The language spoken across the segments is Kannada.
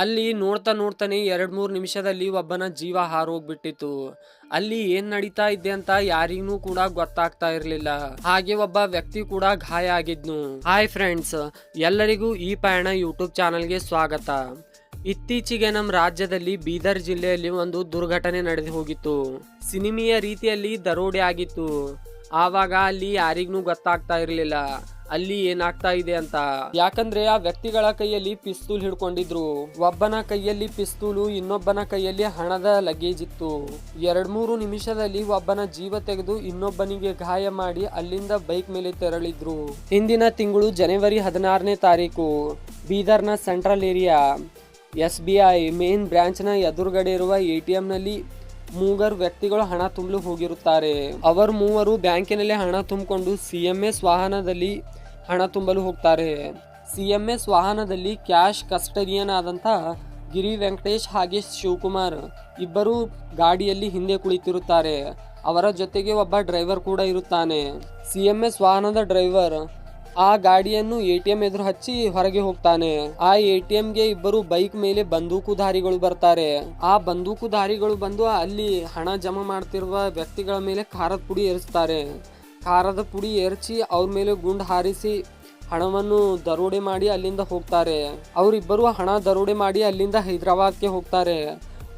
ಅಲ್ಲಿ ನೋಡ್ತಾ ನೋಡ್ತಾನೆ ಎರಡು ಮೂರು ನಿಮಿಷದಲ್ಲಿ ಒಬ್ಬನ ಜೀವ ಹಾರೋಗ್ಬಿಟ್ಟಿತ್ತು. ಅಲ್ಲಿ ಏನ್ ನಡೀತಾ ಇದೆ ಅಂತ ಯಾರಿಗೂ ಕೂಡ ಗೊತ್ತಾಗ್ತಾ ಇರಲಿಲ್ಲ. ಹಾಗೆ ಒಬ್ಬ ವ್ಯಕ್ತಿ ಕೂಡ ಗಾಯ ಆಗಿದ್ನು. ಹಾಯ್ ಫ್ರೆಂಡ್ಸ್ ಎಲ್ಲರಿಗೂ ಈ ಪಯಣ ಯೂಟ್ಯೂಬ್ ಚಾನಲ್ಗೆ ಸ್ವಾಗತ. ಇತ್ತೀಚೆಗೆ ನಮ್ಮ ರಾಜ್ಯದಲ್ಲಿ ಬೀದರ್ ಜಿಲ್ಲೆಯಲ್ಲಿ ಒಂದು ದುರ್ಘಟನೆ ನಡೆದು ಹೋಗಿತ್ತು. ಸಿನಿಮೆಯ ರೀತಿಯಲ್ಲಿ ದರೋಡೆ ಆಗಿತ್ತು. ಆವಾಗ ಅಲ್ಲಿ ಯಾರಿಗೂ ಗೊತ್ತಾಗ್ತಾ ಇರಲಿಲ್ಲ. ಅಲ್ಲಿ ಏನಾಗ್ತಾ ಇದೆ ಅಂತ. ಯಾಕಂದ್ರೆ ಆ ವ್ಯಕ್ತಿಗಳ ಕೈಯಲ್ಲಿ ಪಿಸ್ತೂಲ್ ಹಿಡ್ಕೊಂಡಿದ್ರು. ಒಬ್ಬನ ಕೈಯಲ್ಲಿ ಪಿಸ್ತೂಲು, ಇನ್ನೊಬ್ಬನ ಕೈಯಲ್ಲಿ ಹಣದ ಲಗೇಜ್ ಇತ್ತು. ಎರಡ್ ಮೂರು ನಿಮಿಷದಲ್ಲಿ ಒಬ್ಬನ ಜೀವ ತೆಗೆದು ಇನ್ನೊಬ್ಬನಿಗೆ ಗಾಯ ಮಾಡಿ ಅಲ್ಲಿಂದ ಬೈಕ್ ಮೇಲೆ ತೆರಳಿದ್ರು. ಹಿಂದಿನ ತಿಂಗಳು ಜನವರಿ ಹದಿನಾರನೇ ತಾರೀಕು. ಬೀದರ್ನ central area. S B I main ಬ್ರಾಂಚ್ನ ಎದುರುಗಡೆ ಇರುವ ಎ ಟಿ ನಲ್ಲಿ ಮೂವರು ವ್ಯಕ್ತಿಗಳು ಹಣ ತುಂಬಲು ಹೋಗಿರುತ್ತಾರೆ. ಅವರು ಮೂವರು ಬ್ಯಾಂಕಿನಲ್ಲಿ ಹಣ ತುಂಬಿಕೊಂಡು ಸಿ ಎಂ ಎಸ್ ವಾಹನದಲ್ಲಿ ಹಣ ತುಂಬಲು ಹೋಗ್ತಾರೆ. ಸಿ ಎಂ ಎಸ್ ವಾಹನದಲ್ಲಿ ಕ್ಯಾಶ್ ಕಸ್ಟಡಿಯನ್ ಆದಂಥ ಗಿರಿ ವೆಂಕಟೇಶ್ ಹಾಗೆ ಶಿವಕುಮಾರ್ ಇಬ್ಬರು ಗಾಡಿಯಲ್ಲಿ ಹಿಂದೆ ಕುಳಿತಿರುತ್ತಾರೆ. ಅವರ ಜೊತೆಗೆ ಒಬ್ಬ ಡ್ರೈವರ್ ಕೂಡ ಇರುತ್ತಾನೆ. ಸಿ ಎಂ ಎಸ್ ವಾಹನದ ಡ್ರೈವರ್ ಆ ಗಾಡಿಯನ್ನು ಎ ಟಿ ಎಂ ಎದುರು ಹಚ್ಚಿ ಹೊರಗೆ ಹೋಗ್ತಾನೆ. ಆ ಎ ಟಿ ಗೆ ಇಬ್ಬರು ಬೈಕ್ ಮೇಲೆ ಬಂದೂಕುಧಾರಿಗಳು ಬರ್ತಾರೆ. ಆ ಬಂದೂಕುಧಾರಿಗಳು ಬಂದು ಅಲ್ಲಿ ಹಣ ಜಮಾ ಮಾಡ್ತಿರುವ ವ್ಯಕ್ತಿಗಳ ಮೇಲೆ ಖಾರದ ಪುಡಿ ಏರಿಸ್ತಾರೆ. ಖಾರದ ಪುಡಿ ಎರಚಿ ಅವ್ರ ಮೇಲೆ ಗುಂಡು ಹಾರಿಸಿ ಹಣವನ್ನು ದರೋಡೆ ಮಾಡಿ ಅಲ್ಲಿಂದ ಹೋಗ್ತಾರೆ. ಅವರಿಬ್ಬರು ಹಣ ದರೋಡೆ ಮಾಡಿ ಅಲ್ಲಿಂದ ಹೈದರಾಬಾದ್ಗೆ ಹೋಗ್ತಾರೆ.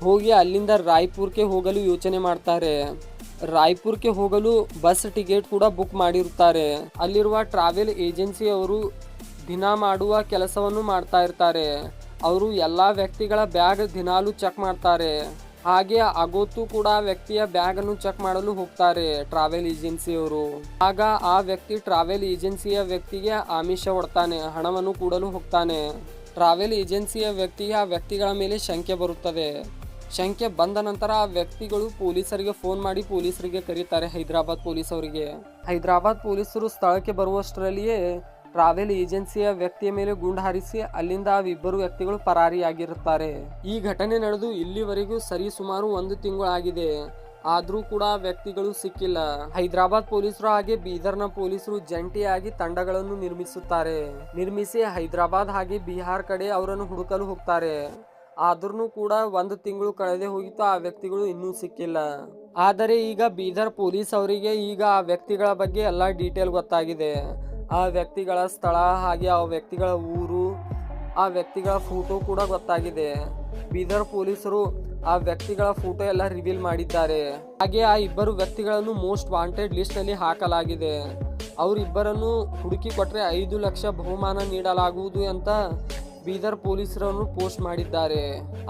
ಹೋಗಿ ಅಲ್ಲಿಂದ ರಾಯ್ಪುರ್ಗೆ ಹೋಗಲು ಯೋಚನೆ ಮಾಡ್ತಾರೆ. ರಾಯ್ಪುರ್ಗೆ ಹೋಗಲು ಬಸ್ ಟಿಕೆಟ್ ಕೂಡ ಬುಕ್ ಮಾಡಿರುತ್ತಾರೆ. ಅಲ್ಲಿರುವ ಟ್ರಾವೆಲ್ ಏಜೆನ್ಸಿ ಅವರು ದಿನ ಮಾಡುವ ಕೆಲಸವನ್ನು ಮಾಡ್ತಾ ಇರ್ತಾರೆ. ಅವರು ಎಲ್ಲ ವ್ಯಕ್ತಿಗಳ ಬ್ಯಾಗ್ ದಿನಾಲು ಚೆಕ್ ಮಾಡ್ತಾರೆ. ಹಾಗೆ ಆಗೋತ್ತು ಕೂಡ ವ್ಯಕ್ತಿಯ ಬ್ಯಾಗ್ ಅನ್ನು ಚೆಕ್ ಮಾಡಲು ಹೋಗ್ತಾರೆ ಟ್ರಾವೆಲ್ ಏಜೆನ್ಸಿಯವರು. ಆಗ ಆ ವ್ಯಕ್ತಿ ಟ್ರಾವೆಲ್ ಏಜೆನ್ಸಿಯ ವ್ಯಕ್ತಿಗೆ ಆಮಿಷ ಹೊಡ್ತಾನೆ ಹಣವನ್ನು ಕೂಡಲು ಹೋಗ್ತಾನೆ. ಟ್ರಾವೆಲ್ ಏಜೆನ್ಸಿಯ ವ್ಯಕ್ತಿಗೆ ಆ ವ್ಯಕ್ತಿಗಳ ಮೇಲೆ ಶಂಕೆ ಬರುತ್ತದೆ. ಶಂಕೆ ಬಂದ ನಂತರ ಆ ವ್ಯಕ್ತಿಗಳು ಪೊಲೀಸರಿಗೆ ಫೋನ್ ಮಾಡಿ ಪೊಲೀಸರಿಗೆ ಕರೀತಾರೆ ಹೈದರಾಬಾದ್ ಪೊಲೀಸ್ ಅವರಿಗೆ. ಹೈದರಾಬಾದ್ ಪೊಲೀಸರು ಸ್ಥಳಕ್ಕೆ ಬರುವಷ್ಟರಲ್ಲಿಯೇ ಟ್ರಾವೆಲ್ ಏಜೆನ್ಸಿಯ ವ್ಯಕ್ತಿಯ ಮೇಲೆ ಗುಂಡು ಹಾರಿಸಿ ಅಲ್ಲಿಂದ ಆ ಇಬ್ಬರು ವ್ಯಕ್ತಿಗಳು ಪರಾರಿಯಾಗಿರುತ್ತಾರೆ. ಈ ಘಟನೆ ನಡೆದು ಇಲ್ಲಿವರೆಗೂ ಸರಿ ಸುಮಾರು ಒಂದು ತಿಂಗಳಾಗಿದೆ. ಆದರೂ ಕೂಡ ವ್ಯಕ್ತಿಗಳು ಸಿಕ್ಕಿಲ್ಲ. ಹೈದರಾಬಾದ್ ಪೊಲೀಸರು ಹಾಗೆ ಬೀದರ್ನ ಪೊಲೀಸರು ಜಂಟಿಯಾಗಿ ತಂಡಗಳನ್ನು ನಿರ್ಮಿಸುತ್ತಾರೆ. ನಿರ್ಮಿಸಿ ಹೈದರಾಬಾದ್ ಹಾಗೆ ಬಿಹಾರ್ ಕಡೆ ಅವರನ್ನು ಹುಡುಕಲು ಹೋಗ್ತಾರೆ. ಆದ್ರೂ ಕೂಡ ಒಂದು ತಿಂಗಳು ಕಳೆದೇ ಹೋಗಿತ್ತು, ಆ ವ್ಯಕ್ತಿಗಳು ಇನ್ನೂ ಸಿಕ್ಕಿಲ್ಲ. ಆದರೆ ಈಗ ಬೀದರ್ ಪೊಲೀಸ್ ಅವರಿಗೆ ಈಗ ಆ ವ್ಯಕ್ತಿಗಳ ಬಗ್ಗೆ ಎಲ್ಲ ಡೀಟೇಲ್ ಗೊತ್ತಾಗಿದೆ. ಆ ವ್ಯಕ್ತಿಗಳ ಸ್ಥಳ ಹಾಗೆ ಆ ವ್ಯಕ್ತಿಗಳ ಊರು, ಆ ವ್ಯಕ್ತಿಗಳ ಫೋಟೋ ಕೂಡ ಗೊತ್ತಾಗಿದೆ. ಬೀದರ್ ಪೊಲೀಸರು ಆ ವ್ಯಕ್ತಿಗಳ ಫೋಟೋ ಎಲ್ಲ ರಿವೀಲ್ ಮಾಡಿದ್ದಾರೆ. ಹಾಗೆ ಆ ಇಬ್ಬರು ವ್ಯಕ್ತಿಗಳನ್ನು ಮೋಸ್ಟ್ ವಾಂಟೆಡ್ ಲಿಸ್ಟ್ನಲ್ಲಿ ಹಾಕಲಾಗಿದೆ. ಅವರಿಬ್ಬರನ್ನು ಹುಡುಕಿ ಕೊಟ್ಟರೆ ಐದು ಲಕ್ಷ ಬಹುಮಾನ ನೀಡಲಾಗುವುದು ಅಂತ ಬೀದರ್ ಪೊಲೀಸರನ್ನು ಪೋಸ್ಟ್ ಮಾಡಿದ್ದಾರೆ.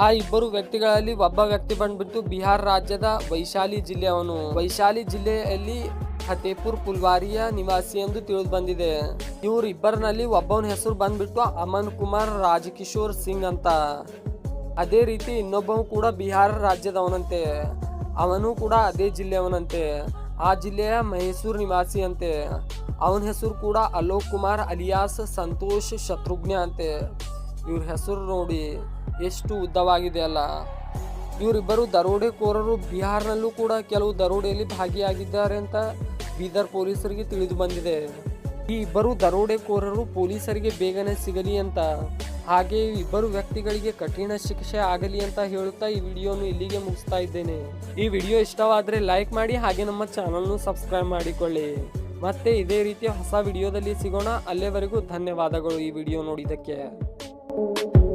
ಆ ಇಬ್ಬರು ವ್ಯಕ್ತಿಗಳಲ್ಲಿ ಒಬ್ಬ ವ್ಯಕ್ತಿ ಬಂದ್ಬಿಟ್ಟು ಬಿಹಾರ್ ರಾಜ್ಯದ ವೈಶಾಲಿ ಜಿಲ್ಲೆಯವನು ವೈಶಾಲಿ ಜಿಲ್ಲೆಯಲ್ಲಿ ಫತೇಪುರ್ ಪುಲ್ವಾರಿಯ ನಿವಾಸಿ ಎಂದು ತಿಳಿದು ಬಂದಿದೆ ಇವ್ರ ಇಬ್ಬರನಲ್ಲಿ ಒಬ್ಬವನ ಹೆಸರು ಬಂದ್ಬಿಟ್ಟು ಅಮನ್ ಕುಮಾರ್ ರಾಜಕಿಶೋರ್ ಸಿಂಗ್ ಅಂತ. ಅದೇ ರೀತಿ ಇನ್ನೊಬ್ಬನು ಕೂಡ ಬಿಹಾರ ರಾಜ್ಯದವನಂತೆ. ಅವನು ಕೂಡ ಅದೇ ಜಿಲ್ಲೆಯವನಂತೆ. ಆ ಜಿಲ್ಲೆಯ ಮೈಸೂರು ನಿವಾಸಿ ಅಂತೆ ಅವನ ಹೆಸರು ಕೂಡ ಅಲೋಕ್ ಕುಮಾರ್ ಅಲಿಯಾಸ್ ಸಂತೋಷ್ ಶತ್ರುಘ್ನ ಅಂತೆ. ಇವ್ರ ಹೆಸರು ನೋಡಿ ಎಷ್ಟು ಉದ್ದವಾಗಿದೆ ಅಲ್ಲ. ಇವರಿಬ್ಬರು ದರೋಡೆಕೋರರು ಬಿಹಾರ್ನಲ್ಲೂ ಕೂಡ ಕೆಲವು ದರೋಡೆಯಲ್ಲಿ ಭಾಗಿಯಾಗಿದ್ದಾರೆ ಅಂತ ಬೀದರ್ ಪೊಲೀಸರಿಗೆ ತಿಳಿದು ಬಂದಿದೆ. ಈ ಇಬ್ಬರು ದರೋಡೆಕೋರರು ಪೊಲೀಸರಿಗೆ ಬೇಗನೆ ಸಿಗಲಿ ಅಂತ. ಹಾಗೆ ಇಬ್ಬರು ವ್ಯಕ್ತಿಗಳಿಗೆ ಕಠಿಣ ಶಿಕ್ಷೆ ಆಗಲಿ ಅಂತ ಹೇಳುತ್ತಾ ಈ ವಿಡಿಯೋನು ಇಲ್ಲಿಗೆ ಮುಗಿಸ್ತಾ ಇದ್ದೇನೆ. ಈ ವಿಡಿಯೋ ಇಷ್ಟವಾದರೆ ಲೈಕ್ ಮಾಡಿ ಹಾಗೆ ನಮ್ಮ ಚಾನಲ್ನು ಸಬ್ಸ್ಕ್ರೈಬ್ ಮಾಡಿಕೊಳ್ಳಿ. ಮತ್ತೆ ಇದೇ ರೀತಿಯ ಹೊಸ ವಿಡಿಯೋದಲ್ಲಿ ಸಿಗೋಣ. ಅಲ್ಲಿವರೆಗೂ ಧನ್ಯವಾದಗಳು ಈ ವಿಡಿಯೋ ನೋಡಿದ್ದಕ್ಕೆ. Thank you.